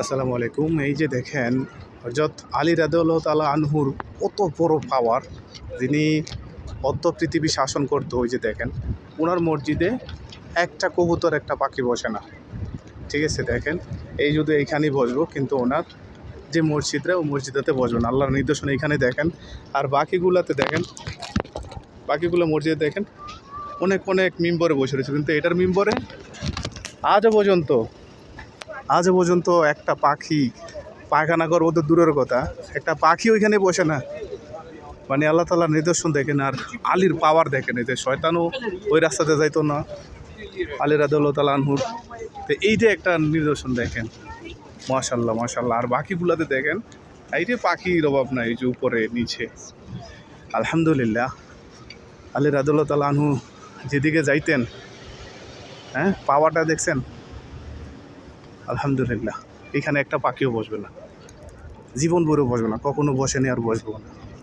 আসসালামু আলাইকুম। এই যে দেখেন হজরত আলী রাদুল্লাহ তালা আনহুর কত বড় পাওয়ার যিনি অর্ধ পৃথিবী শাসন করতো, ওই যে দেখেন ওনার মসজিদে একটা কবুতর, একটা পাখি বসে না। ঠিক আছে, দেখেন, এই যদি এইখানেই বসবো, কিন্তু ওনার যে মসজিদরা ও মসজিদাতে বসবেন আল্লাহর নির্দেশনা এখানে দেখেন, আর বাকিগুলাতে দেখেন, বাকিগুলো মসজিদে দেখেন, অনেক অনেক মিম্বরে বসে রয়েছে। কিন্তু এটার মিম্বরে আজও পর্যন্ত আজও পর্যন্ত একটা পাখি পায়খানা কর ওদের দূরের কথা। একটা পাখি ওইখানে বসে না। মানে আল্লাহ তালার নিদর্শন দেখেন আর আলীর পাওয়ার দেখেন এতে শয়তানও ওই রাস্তাতে যাইতো না। আলী রাদুল্লাহ তালা তো এইটা একটা নিদর্শন দেখেন। মাশাল্লাহ মাশাল্লাহ আর বাকিগুলোতে দেখেন এই যে পাখির অভাব নাই এই যে উপরে, নিচে। আলহামদুলিল্লাহ। আলী রাদুল্লাহ আনহু যেদিকে যাইতেন হ্যাঁ পাওয়াটা দেখছেন? আলহামদুলিল্লাহ। এখানে একটা পাখিও বসবে না। জীবন ভরেও বসবে না। কখনো বসেনি আর বসবো না।